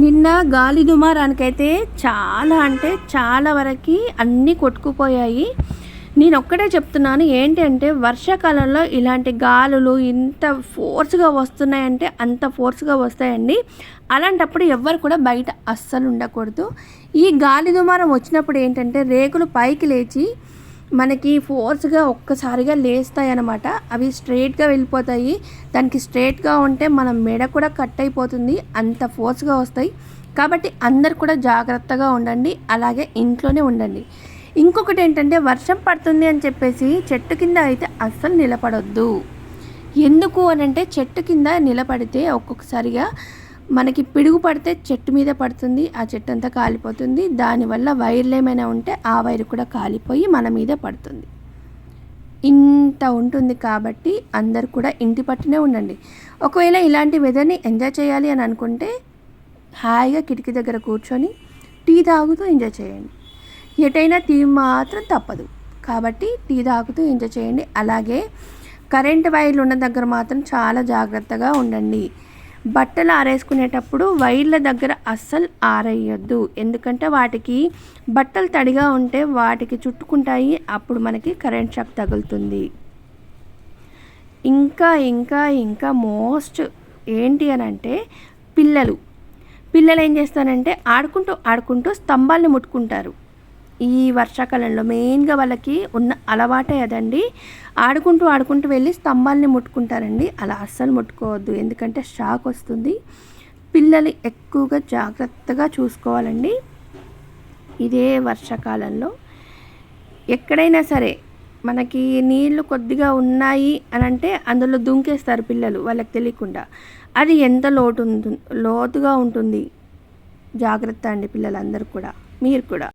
నిన్న గాలి దుమారానికైతే చాలా అంటే చాలా వరకు అన్నీ కొట్టుకుపోయాయి. నేను ఒక్కటే చెప్తున్నాను ఏంటి అంటే వర్షాకాలంలో ఇలాంటి గాలులు ఇంత ఫోర్స్గా వస్తున్నాయంటే అంత ఫోర్స్గా వస్తాయండి. అలాంటప్పుడు ఎవ్వరు కూడా బయట అస్సలు ఉండకూడదు. ఈ గాలి దుమారం వచ్చినప్పుడు ఏంటంటే రేకులు పైకి లేచి మనకి ఫోర్స్గా ఒక్కసారిగా లేస్తాయి అనమాట అవి స్ట్రైట్గా వెళ్ళిపోతాయి. దానికి స్ట్రైట్గా ఉంటే మన మెడ కూడా కట్ అయిపోతుంది. అంత ఫోర్స్గా వస్తాయి. కాబట్టి అందరు కూడా జాగ్రత్తగా ఉండండి. అలాగే ఇంట్లోనే ఉండండి. ఇంకొకటి ఏంటంటే వర్షం పడుతుంది అని చెప్పేసి చెట్టు కింద అయితే అస్సలు నిలబడొద్దు. ఎందుకు అని అంటే చెట్టు కింద నిలబడితే ఒక్కొక్కసారిగా మనకి పిడుగు పడితే చెట్టు మీద పడుతుంది ఆ చెట్టు అంతా కాలిపోతుంది. దానివల్ల వైర్లు ఏమైనా ఉంటే ఆ వైర్ కూడా కాలిపోయి మన మీద పడుతుంది. ఇంత ఉంటుంది కాబట్టి అందరు కూడా ఇంటి పట్టునే ఉండండి. ఒకవేళ ఇలాంటి వెదర్ని ఎంజాయ్ చేయాలి అని అనుకుంటే హాయిగా కిటికీ దగ్గర కూర్చొని టీ తాగుతూ ఎంజాయ్ చేయండి. ఎటైనా టీ మాత్రం తప్పదు. కాబట్టి టీ తాగుతూ ఎంజాయ్ చేయండి. అలాగే కరెంట్ వైర్లు ఉన్న దగ్గర మాత్రం చాలా జాగ్రత్తగా ఉండండి. బట్టలు ఆరేసుకునేటప్పుడు వైర్ల దగ్గర అస్సలు ఆరేయొద్దు. ఎందుకంటే వాటికి బట్టలు తడిగా ఉంటే వాటికి చుట్టుకుంటాయి అప్పుడు మనకి కరెంట్ షాక్ తగులుతుంది. ఇంకా ఇంకా ఇంకా మోస్ట్ ఏంటి అని అంటే పిల్లలు. పిల్లలు ఏం చేస్తారంటే ఆడుకుంటూ ఆడుకుంటూ స్తంభాలను ముట్టుకుంటారు. ఈ వర్షాకాలంలో మెయిన్గా వాళ్ళకి ఉన్న అలవాటే అదండి. ఆడుకుంటూ ఆడుకుంటూ వెళ్ళి స్తంభాల్ని ముట్టుకుంటారండి. అలా అస్సలు ముట్టుకోవద్దు. ఎందుకంటే షాక్ వస్తుంది. పిల్లలు ఎక్కువగా జాగ్రత్తగా చూసుకోవాలండి. ఇదే వర్షాకాలంలో. ఎక్కడైనా సరే మనకి నీళ్ళు కొద్దిగా ఉన్నాయి అని అంటే అందులో దుంకేస్తారు పిల్లలు వాళ్ళకి తెలియకుండా. అది ఎంత లోటు ఉంటుంది లోతుగా ఉంటుంది. జాగ్రత్త అండి పిల్లలందరూ కూడా. మీరు కూడా.